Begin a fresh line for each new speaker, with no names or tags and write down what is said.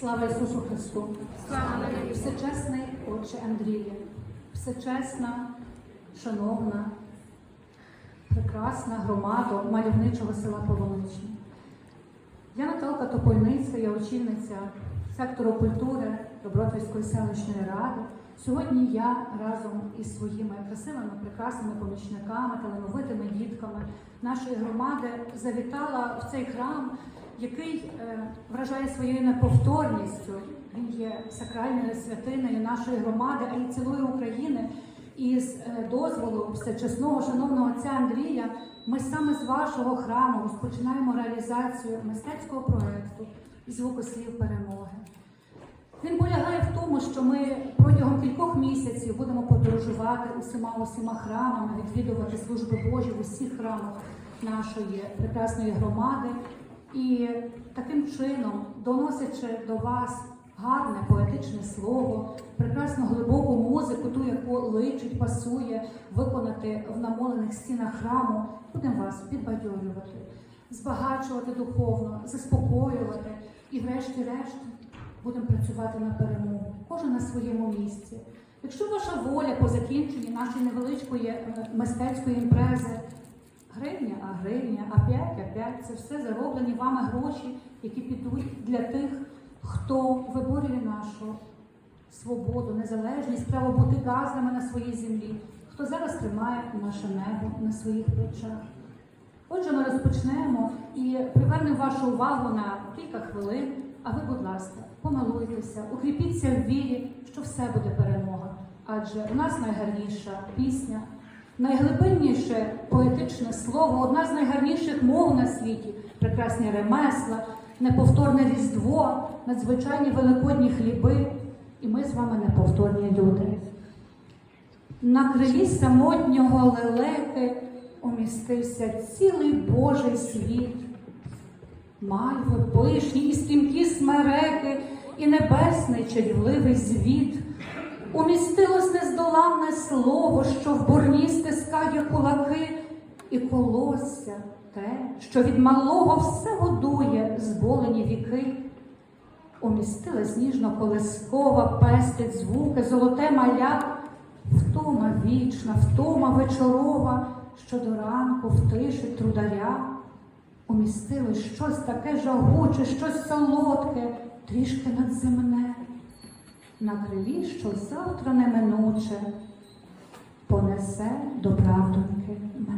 Слава Ісусу Христу!
Слава.
Всечесний Отче Андрія, всечесна, шановна, прекрасна громада мальовничого села Полоничні. Я Наталка Топольницька, я очільниця сектору культури Добротвійської селищної ради. Сьогодні я разом із своїми красивими, прекрасними помічниками, талановитими дітками нашої громади завітала в цей храм, який е, вражає своєю неповторністю. Він є сакральною святиною нашої громади, а й цілої України. І з е, дозволу всечесного шановного отця Андрія, ми саме з вашого храму розпочинаємо реалізацію мистецького проекту звукослів перемоги. Він полягає в тому, що ми протягом кількох місяців будемо подорожувати усіма усіма храмами, відвідувати служби Божі в усіх храмах нашої прекрасної громади, і таким чином, доносячи до вас гарне поетичне слово, прекрасну глибоку музику, ту, яку личить, пасує виконати в намолених стінах храму, будемо вас підбадьорювати, збагачувати духовно, заспокоювати і, врешті-решт, будемо працювати на перемогу, кожен на своєму місці. Якщо ваша воля по закінченні нашої невеличкої е, мистецької імпрези, гривня, а гривня, а п'ять, а п'ять це все зароблені вами гроші, які підуть для тих, хто виборює нашу свободу, незалежність, право бути газами на своїй землі, хто зараз тримає наше небо на своїх плечах. Отже, ми розпочнемо і привернемо вашу увагу на кілька хвилин. А ви, будь ласка, помилуйтеся, укріпіться в вірі, що все буде перемога. Адже у нас найгарніша пісня, найглибинніше поетичне слово, одна з найгарніших мов на світі, прекрасні ремесла, неповторне різдво, надзвичайні великодні хліби. І ми з вами неповторні люди. На крилі самотнього лелеки умістився цілий Божий світ. Мальви, пишні і стрімкі смереки, і небесний чарівливий звіт. Умістилось нездоланне слово, що в борні стискає кулаки, і колосся те, що від малого все годує зболені віки. Умістилась ніжно колискова, пестить звуки, золоте маля, втома вічна, втома вечорова, що до ранку втишить трударя. Умістилось щось таке жагуче, щось солодке, трішки надземне. На крилі, що завтра неминуче, понесе до правдоньки мене.